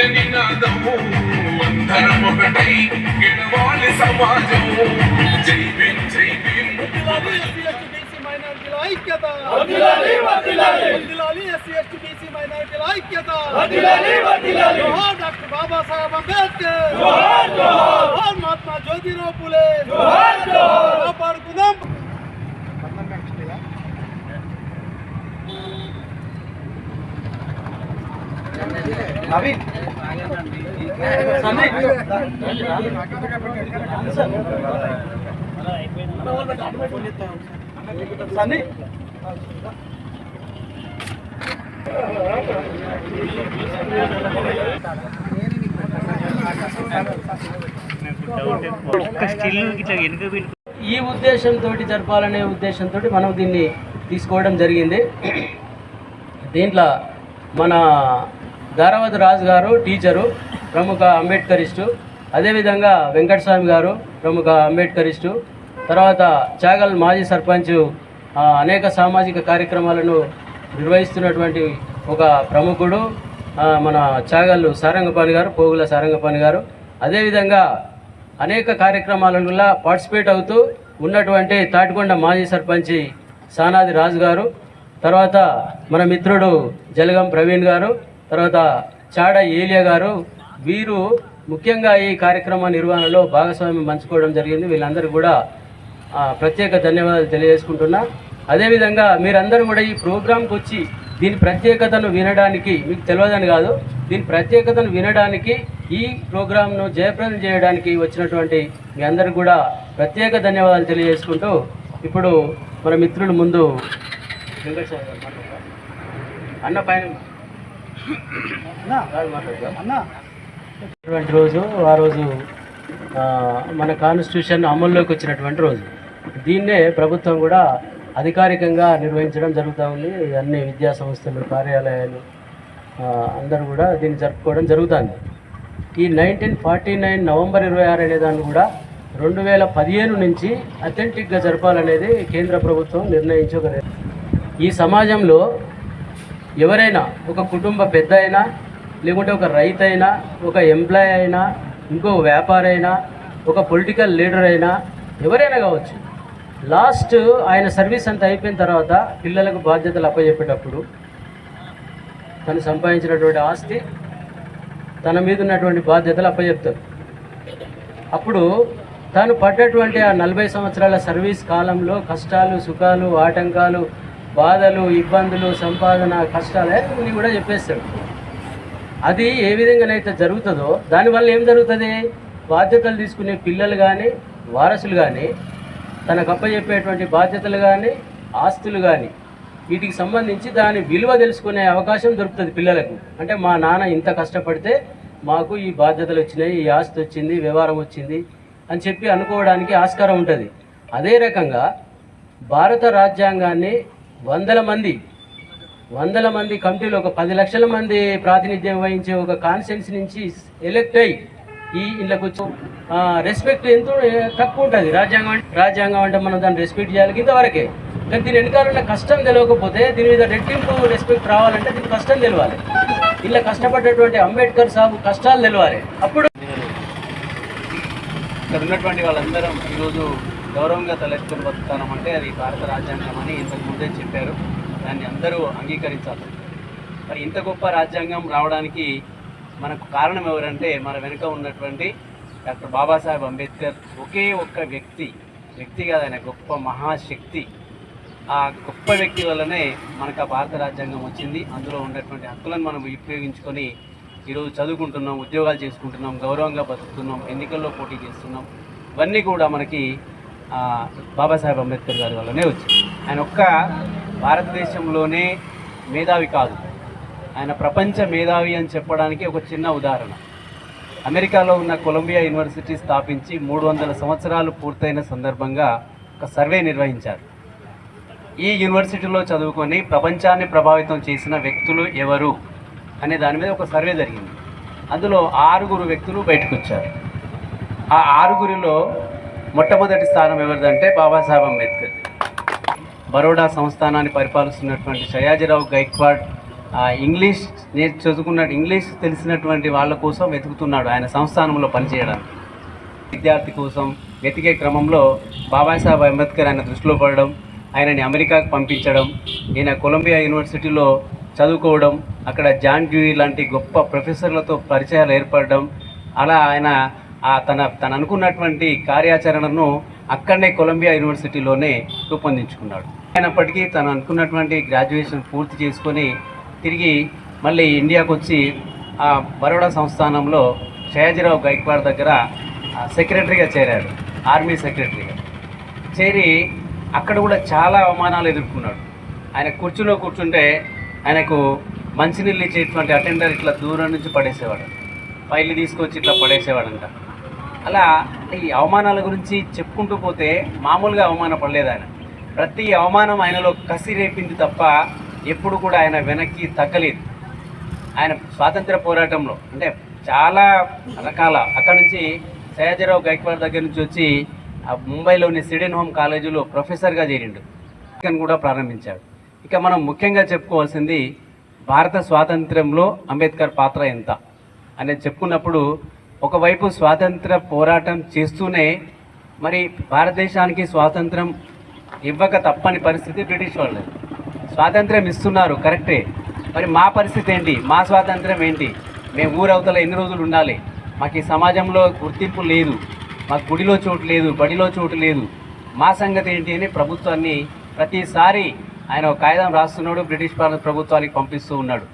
నిత్య నినాదము అందరం ఒకటై గెలవాలి సమాజము జై భీమ్ జై భీమ్ ఐక్యత డాక్టర్ బాబా సాహెబ్ అంబేద్కర్ మహాత్మా జ్యోతిరావు పులే కాపాడుకుందాం अभी ఈ ఉద్దేశంతో జరపాలనే ఉద్దేశంతో మనం దీన్ని తీసుకోవడం జరిగింది. దీంట్లో మన ధారావతి రాజు గారు టీచరు ప్రముఖ అంబేద్కరిస్టు. అదేవిధంగా వెంకటస్వామి గారు ప్రముఖ అంబేద్కరిస్టు. తర్వాత చాగల్ మాజీ సర్పంచ్ అనేక సామాజిక కార్యక్రమాలను నిర్వహిస్తున్నటువంటి ఒక ప్రముఖుడు మన చాగల్ సారంగపాణి గారు పోగుల సారంగపాణి గారు. అదేవిధంగా అనేక కార్యక్రమాలలో పార్టిసిపేట్ అవుతూ ఉన్నటువంటి తాటికొండ మాజీ సర్పంచి సానాది రాజు గారు. తర్వాత మన మిత్రుడు జలగం ప్రవీణ్ గారు. తర్వాత చాడ ఏలియా గారు వీరు ముఖ్యంగా ఈ కార్యక్రమ నిర్వహణలో భాగస్వామ్యం పంచుకోవడం జరిగింది. వీళ్ళందరూ కూడా ప్రత్యేక ధన్యవాదాలు తెలియజేసుకుంటున్నా. అదేవిధంగా మీరందరూ కూడా ఈ ప్రోగ్రాంకి వచ్చి దీని ప్రత్యేకతను వినడానికి మీకు తెలియదని కాదు దీని ప్రత్యేకతను వినడానికి ఈ ప్రోగ్రాంను జయప్రదం చేయడానికి వచ్చినటువంటి మీ అందరికి కూడా ప్రత్యేక ధన్యవాదాలు తెలియజేసుకుంటూ ఇప్పుడు మన మిత్రుల ముందు వెంకటేశ్వర అన్న పైన అన్నటువంటి అటువంటి రోజు ఆ రోజు మన కాన్స్టిట్యూషన్ అమల్లోకి వచ్చినటువంటి రోజు. దీన్నే ప్రభుత్వం కూడా అధికారికంగా నిర్వహించడం జరుగుతూ ఉంది. అన్ని విద్యా సంస్థలు కార్యాలయాలు అందరూ కూడా దీన్ని జరుపుకోవడం జరుగుతుంది. ఈ నైన్టీన్ ఫార్టీ నైన్ నవంబర్ ఇరవై ఆరు అనే దాన్ని కూడా రెండు వేల పదిహేను నుంచి అథెంటిక్గా జరపాలనేది కేంద్ర ప్రభుత్వం నిర్ణయించగలదు ఈ సమాజంలో ఎవరైనా ఒక కుటుంబ పెద్ద అయినా లేకుంటే ఒక రైతు అయినా ఒక ఎంప్లాయ్ అయినా ఇంకో వ్యాపారి అయినా ఒక పొలిటికల్ లీడర్ అయినా ఎవరైనా కావచ్చు. లాస్ట్ ఆయన సర్వీస్ అంతా అయిపోయిన తర్వాత పిల్లలకు బాధ్యతలు అప్పచెప్పేటప్పుడు తను సంపాదించినటువంటి ఆస్తి తన మీద ఉన్నటువంటి బాధ్యతలు అప్పచెప్తారు. అప్పుడు తాను పడ్డటువంటి ఆ నలభై సంవత్సరాల సర్వీస్ కాలంలో కష్టాలు సుఖాలు ఆటంకాలు బాధలు ఇబ్బందులు సంపాదన కష్టాలు అన్నీ కూడా చెప్పేస్తాడు. అది ఏ విధంగానైతే జరుగుతుందో దానివల్ల ఏం జరుగుతుంది? బాధ్యతలు తీసుకునే పిల్లలు కానీ వారసులు కానీ తనకు అప్పచెప్పేటువంటి బాధ్యతలు కానీ ఆస్తులు కానీ వీటికి సంబంధించి దాని విలువ తెలుసుకునే అవకాశం దొరుకుతుంది పిల్లలకు. అంటే మా నాన్న ఇంత కష్టపడితే మాకు ఈ బాధ్యతలు వచ్చినాయి ఈ ఆస్తి వచ్చింది వ్యవహారం వచ్చింది అని చెప్పి అనుకోవడానికి ఆస్కారం ఉంటుంది. అదే రకంగా భారత రాజ్యాంగాన్ని వందల మంది వందల మంది కమిటీలో ఒక పది లక్షల మంది ప్రాతినిధ్యం వహించే ఒక కాన్స్టిట్యున్సీ నుంచి ఎలెక్ట్ అయ్యి ఈ ఇళ్ళకు వచ్చి రెస్పెక్ట్ ఎంతో తక్కువ ఉంటుంది. రాజ్యాంగం అంటే రాజ్యాంగం అంటే మనం దాన్ని రెస్పెక్ట్ చేయాలి ఇంతవరకే. కానీ దీని వెనకాల కష్టం తెలియకపోతే దీని మీద రెట్టింపు రెస్పెక్ట్ రావాలంటే దీనికి కష్టం తెలియాలి ఇలా కష్టపడ్డటువంటి అంబేద్కర్ సాబు కష్టాలు తెలియాలి అప్పుడు ఇక్కడ ఉన్నటువంటి వాళ్ళందరం ఈరోజు గౌరవంగా తలెత్తుకుని బతుకుతాం అంటే అది భారత రాజ్యాంగం అని ఇంతకు ముందే చెప్పారు. దాన్ని అందరూ అంగీకరించాలి. మరి ఇంత గొప్ప రాజ్యాంగం రావడానికి మనకు కారణం ఎవరంటే మన వెనుక ఉన్నటువంటి డాక్టర్ బాబాసాహెబ్ అంబేద్కర్ ఒకే ఒక్క వ్యక్తి వ్యక్తి కాదు ఆయన గొప్ప మహాశక్తి. ఆ గొప్ప వ్యక్తి వల్లనే మనకు ఆ భారత రాజ్యాంగం వచ్చింది. అందులో ఉన్నటువంటి హక్కులను మనం ఉపయోగించుకొని ఈరోజు చదువుకుంటున్నాం ఉద్యోగాలు చేసుకుంటున్నాం గౌరవంగా బతుకుతున్నాం ఎన్నికల్లో పోటీ చేస్తున్నాం. ఇవన్నీ కూడా మనకి బాబాసాహెబ్ అంబేద్కర్ గారి వల్లనే వచ్చింది. ఆయన ఒక్క భారతదేశంలోనే మేధావి కాదు. ఆయన ప్రపంచ మేధావి అని చెప్పడానికి ఒక చిన్న ఉదాహరణ. అమెరికాలో ఉన్న కొలంబియా యూనివర్సిటీ స్థాపించి మూడు వందల సంవత్సరాలు పూర్తయిన సందర్భంగా ఒక సర్వే నిర్వహించారు. ఈ యూనివర్సిటీలో చదువుకొని ప్రపంచాన్ని ప్రభావితం చేసిన వ్యక్తులు ఎవరు అనే దాని మీద ఒక సర్వే జరిగింది. అందులో ఆరుగురు వ్యక్తులు బయటకు వచ్చారు ఆ ఆరుగురిలో మొట్టమొదటి స్థానం ఎవరిదంటే బాబాసాహెబ్ అంబేద్కర్. బరోడా సంస్థానాన్ని పరిపాలిస్తున్నటువంటి సయాజీరావు గైక్వాడ్ ఆ, ఇంగ్లీష్ నేను చదువుకున్న ఇంగ్లీష్ తెలిసినటువంటి వాళ్ళ కోసం వెతుకుతున్నాడు ఆయన సంస్థానంలో పనిచేయడానికి. విద్యార్థి కోసం వెతికే క్రమంలో బాబాసాహెబ్ అంబేద్కర్ ఆయన దృష్టిలో పడడం ఆయనని అమెరికాకు పంపించడం ఈయన కొలంబియా యూనివర్సిటీలో చదువుకోవడం అక్కడ జాన్ డ్యూయి లాంటి గొప్ప ప్రొఫెసర్లతో పరిచయాలు ఏర్పడడం అలా ఆయన తన తను అనుకున్నటువంటి కార్యాచరణను అక్కడనే కొలంబియా యూనివర్సిటీలోనే రూపొందించుకున్నాడు. అయినప్పటికీ తను అనుకున్నటువంటి గ్రాడ్యుయేషన్ పూర్తి చేసుకొని తిరిగి మళ్ళీ ఇండియాకు వచ్చి ఆ బరోడా సంస్థానంలో షయాజీరావు గైక్వాడ్ దగ్గర సెక్రటరీగా చేరాడు ఆర్మీ సెక్రటరీగా. చేరి అక్కడ కూడా చాలా అవమానాలు ఎదుర్కొన్నాడు. ఆయన కుర్చీలో కూర్చుంటే ఆయనకు మంచినీళ్ళు ఇచ్చేటువంటి అటెండర్ ఇట్లా దూరం నుంచి పడేసేవాడు. ఫైల్ తీసుకొచ్చి ఇట్లా పడేసేవాడంట. అలా ఈ అవమానాల గురించి చెప్పుకుంటూ పోతే మామూలుగా అవమానపడలేదు ఆయన ప్రతి అవమానం ఆయనలో కసి రేపింది తప్ప ఎప్పుడు కూడా ఆయన వెనక్కి తగ్గలేదు. ఆయన స్వాతంత్ర పోరాటంలో అంటే చాలా రకాల అక్కడ నుంచి సయాజీరావు గైక్వాడ్ దగ్గర నుంచి వచ్చి ఆ ముంబైలోని సిడెన్ హోమ్ కాలేజీలో ప్రొఫెసర్గా చేరిండు. కూడా ప్రారంభించాడు. ఇక మనం ముఖ్యంగా చెప్పుకోవాల్సింది భారత స్వాతంత్ర్యంలో అంబేద్కర్ పాత్ర ఎంత? అనేది చెప్పుకున్నప్పుడు ఒకవైపు స్వాతంత్ర పోరాటం చేస్తూనే మరి భారతదేశానికి స్వాతంత్రం ఇవ్వక తప్పని పరిస్థితి బ్రిటిష్ వాళ్ళు స్వాతంత్రం ఇస్తున్నారు కరెక్టే. మరి మా పరిస్థితి ఏంటి? మా స్వాతంత్రం ఏంటి? మేము ఊరవతల ఎన్ని రోజులు ఉండాలి? మాకు ఈ సమాజంలో గుర్తింపు లేదు. మాకు గుడిలో చోటు లేదు బడిలో చోటు లేదు. మా సంగతి ఏంటి అని ప్రభుత్వాన్ని ప్రతిసారి ఆయన ఒక కాగితం రాస్తున్నాడు బ్రిటిష్ భారత ప్రభుత్వానికి పంపిస్తూ ఉన్నాడు.